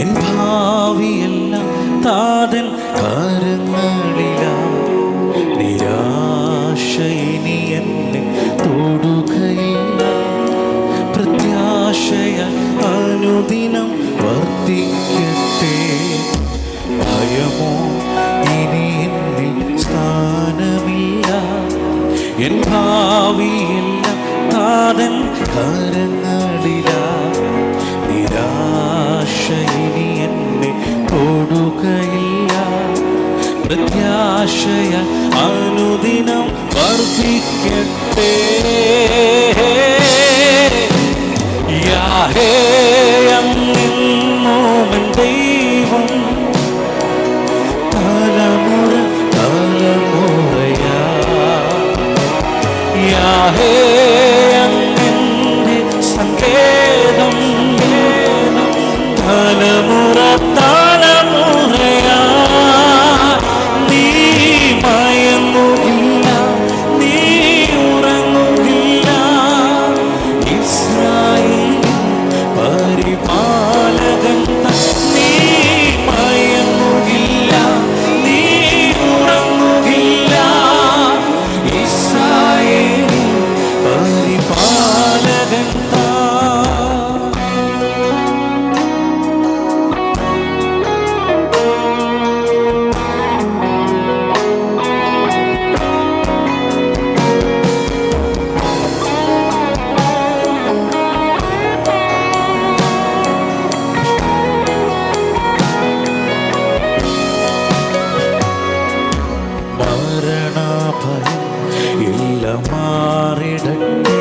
N ഭാവിയെല്ലാം താതൻ കരങ്ങളില. നിരാശയിനി എന്നെ തൊടുകയില്ല. പ്രത്യാശയ അനുദിനം വർദ്ധിക്കട്ടെ. ഭയമോ ഇനി എന്നിൽ സ്ഥാനമില്ല. എൻ ഭാവിയെല്ലാം താതൻ കരങ്ങളിൽ ആശയ അനുദിനം വർദ്ധിക്കട്ടെ. യാഹേയം നിന്നോമൻ തലമുറ തലമുറയാ. യാഹേ ഭയം ഇല്ല മാറിടട്ടെ.